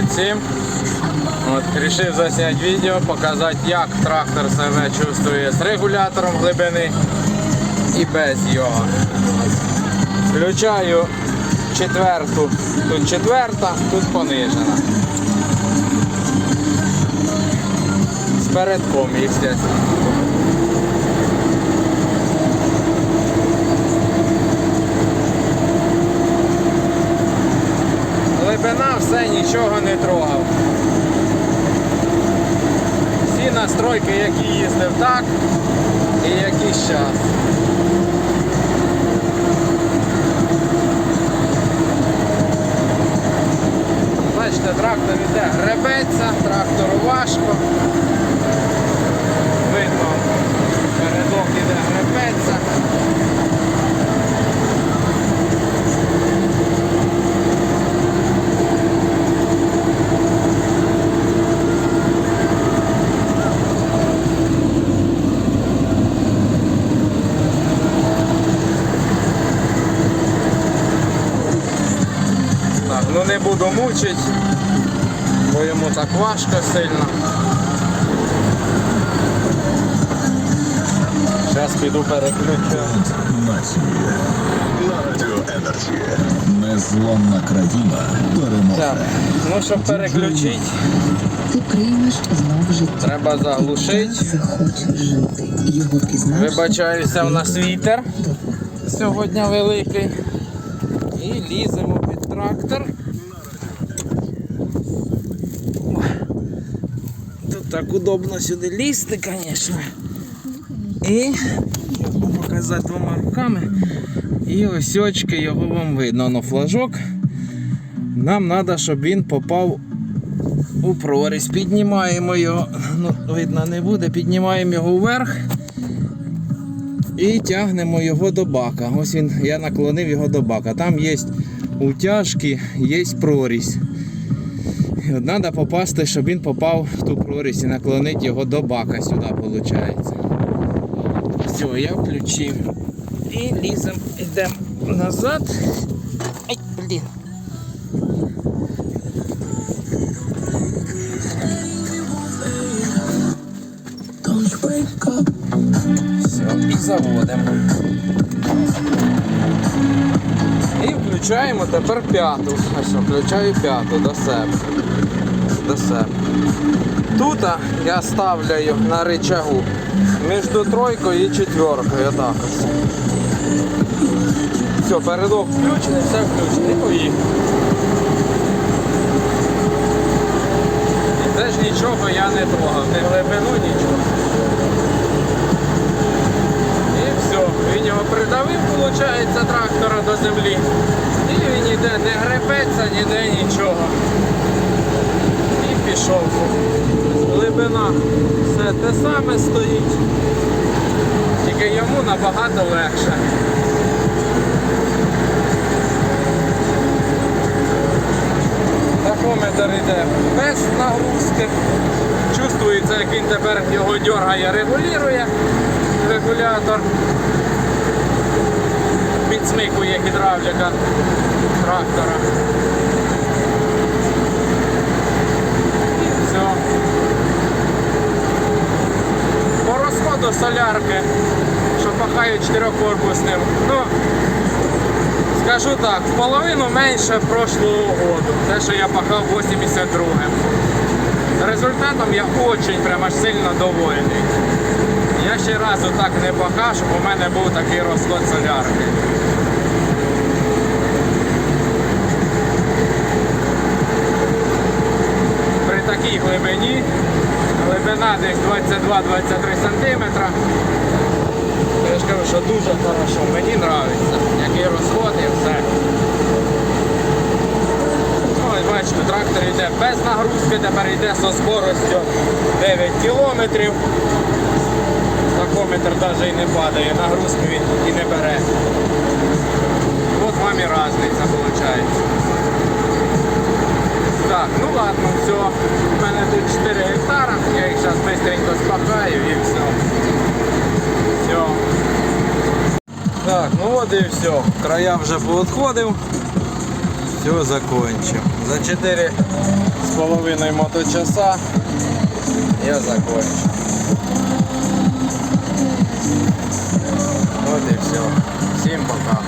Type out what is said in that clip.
37. От, рішив засняти відео, показати, як трактор себе чувствує з регулятором глибини і без його. Включаю четверту, тут четверта, тут понижена. З передком. Глибина все нічого не трогав. Всі настройки, які їздив так і які зараз. Бачите, трактор іде гребеться, трактору важко. Видно, передок іде гребеться. Так, ну не буду мучити, бо йому так важко сильно. Зараз піду переключу. Незламна країна Так, переможе. ну щоб переключити, Ти приймеш знов життя. треба заглушити. Його пізнаєш. Вибачаюся, у нас вітер сьогодні великий. І ліземо під трактор. Ой, Тут так удобно сюди лізти, звісно. І показати двома руками. І ось очки його вам видно на флажок. Нам треба, щоб він попав у прорізь. Піднімаємо його, ну, видно не буде, піднімаємо його вверх і тягнемо його до бака. Ось він, я наклонив його до бака. Там є утяжки, є прорізь. І от Треба попасти, щоб він попав в ту прорізь і наклонити його до бака сюди, виходить. Все, я включив. І лізем, йдемо назад. Ай, блін. Все, і заводимо. Включаємо тепер п'яту. Ось включаю п'яту до себе. До себе. Тут я ставляю на рычагу між тройкою і четверкою. Отак ось. Все, передок включений, все включено. І поїхав. І теж нічого я не трогав, не глибину, нічого. І все, він його придавив, виходить, трактора до землі. Ніде не гребеться, ніде нічого. І пішов. Глибина все те саме стоїть. Тільки йому набагато легше. Тахометр йде без нагрузки. Чувствується, як він тепер його дергає, регулює регулятор. Підсмикує гідравліка трактора. І все. По розходу солярки, що пахаю чотирьохкорпусним. Ну, скажу так, в половину менше прошлого року. Те, що я пахав 82-м. Результатом я дуже прямо аж сильно довольний. Я ще разу так не пахав, щоб у мене був такий розход солярки. Десь 22-23 см. Я ж кажу, що дуже хорошо, мені подобається. Який розход і все. Ну, ось бачите, трактор йде без нагрузки, тепер йде зі скоростю 9 кілометрів. Такометр навіть і не падає, нагрузки він і не бере. От вам і різниця виходить. Так, ну ладно, все. У мене тут 4 гектара, я їх зараз швидко спахаю і все. Все. Так, ну от і все. Края вже поотходив. Все, закінчимо. За 4 з моточаса я закончу. От і все. Всім пока.